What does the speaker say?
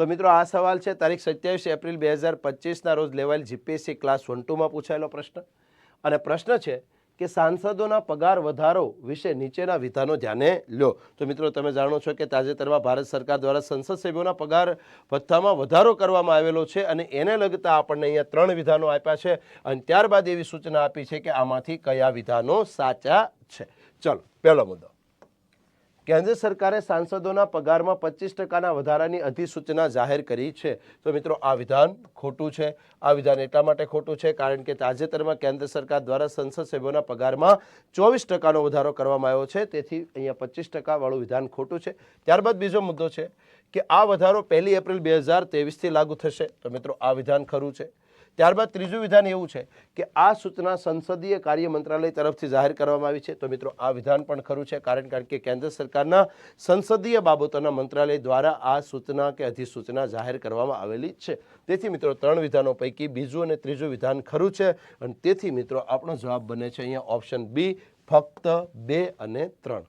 તો મિત્રો, આ સવાલ છે. તારીખ સત્યાવીસ એપ્રિલ બે હજાર પચીસના રોજ લેવાયેલ જીપીએસસી ક્લાસ વન ટુમાં પૂછાયેલો પ્રશ્ન. અને પ્રશ્ન છે કે સાંસદોના પગાર વધારો વિશે નીચેના વિધાનો ધ્યાને લો. તો મિત્રો, તમે જાણો છો કે તાજેતરમાં ભારત સરકાર દ્વારા સંસદ સભ્યોના પગાર ભથ્થામાં વધારો કરવામાં આવેલો છે અને એને લગતા આપણને અહીંયા ત્રણ વિધાનો આપ્યા છે. અને ત્યારબાદ એવી સૂચના આપી છે કે આમાંથી કયા વિધાનો સાચા છે. ચલો, પહેલો મુદ્દો. કેન્દ્ર સરકારે સાંસદોના પગારમાં પચીસ ટકાના વધારાની અધિસૂચના જાહેર કરી છે. તો મિત્રો, આ વિધાન ખોટું છે. આ વિધાન એટલા માટે ખોટું છે કારણ કે તાજેતરમાં કેન્દ્ર સરકાર દ્વારા સંસદ સભ્યોના પગારમાં ચોવીસ ટકાનો વધારો કરવામાં આવ્યો છે. તેથી અહીંયા પચીસ ટકાવાળું વિધાન ખોટું છે. ત્યારબાદ બીજો મુદ્દો છે કે આ વધારો પહેલી એપ્રિલ બે હજાર તેવીસથી લાગુ થશે. તો મિત્રો, આ વિધાન ખરું છે. ત્યારબાદ ત્રીજું વિધાન એવું છે કે આ સૂચના સંસદીય કાર્ય મંત્રાલય તરફથી જાહેર કરવામાં આવી છે. તો મિત્રો, આ વિધાન પણ ખરું છે, કારણ કારણ કે કેન્દ્ર સરકારના સંસદીય બાબતોના મંત્રાલય દ્વારા આ સૂચના કે અધિસૂચના જાહેર કરવામાં આવેલી છે. તેથી મિત્રો, ત્રણ વિધાનો પૈકી બીજું અને ત્રીજું વિધાન ખરું છે. અને તેથી મિત્રો, આપણો જવાબ બને છે અહીંયા ઓપ્શન બી, ફક્ત બે અને ત્રણ.